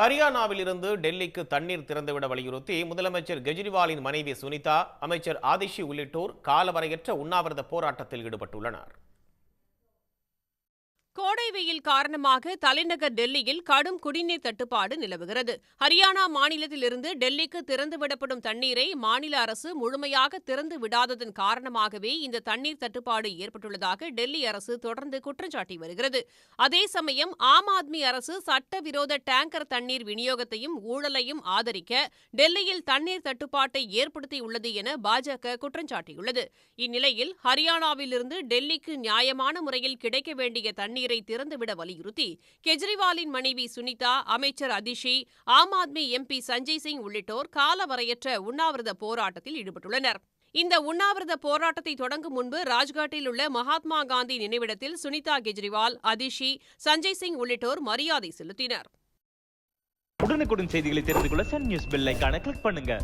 ஹரியானாவில் இருந்து டெல்லிக்கு தண்ணீர் திறந்துவிட வலியுறுத்தி முதலமைச்சர் கெஜ்ரிவாலின் மனைவி சுனிதா அமைச்சர் ஆதிஷி உள்ளிட்டோர் காலவரையற்ற உண்ணாவிரத போராட்டத்தில் ஈடுபட்டுள்ளனர். கோடை வெயில் காரணமாக தலைநகர் டெல்லியில் கடும் குடிநீர் தட்டுப்பாடு நிலவுகிறது. ஹரியானா மாநிலத்திலிருந்து டெல்லிக்கு திறந்துவிடப்படும் தண்ணீரை மாநில அரசு முழுமையாக திறந்து விடாததன் காரணமாகவே இந்த தண்ணீர் தட்டுப்பாடு ஏற்பட்டுள்ளதாக டெல்லி அரசு தொடர்ந்து குற்றஞ்சாட்டி வருகிறது. அதே சமயம் ஆம் ஆத்மி அரசு சட்டவிரோத டேங்கர் தண்ணீர் விநியோகத்தையும் ஊழலையும் ஆதரிக்க டெல்லியில் தண்ணீர் தட்டுப்பாட்டை ஏற்படுத்தியுள்ளது என பாஜக குற்றஞ்சாட்டியுள்ளது. இந்நிலையில் ஹரியானாவிலிருந்து டெல்லிக்கு நியாயமான முறையில் கிடைக்க வேண்டிய தண்ணீர் திறந்துவிட வலியுறுத்தி கெஜ்ரிவாலின் மனைவி சுனிதா அமைச்சர் அதிஷி ஆம் ஆத்மி எம்பி சஞ்சய் சிங் உள்ளிட்டோர் காலவரையற்ற உண்ணாவிரத போராட்டத்தில் ஈடுபட்டுள்ளனர். இந்த உண்ணாவிரத போராட்டத்தை தொடங்கும் முன்பு ராஜ்காட்டில் உள்ள மகாத்மா காந்தி நினைவிடத்தில் சுனிதா கெஜ்ரிவால் அதிஷி சஞ்சய் சிங் உள்ளிட்டோர் மரியாதை செலுத்தினர். உடனுக்குடன் செய்திகளை தெரிந்து கொள்ள சன் நியூஸ் பெல் ஐகானை கிளிக் பண்ணுங்க.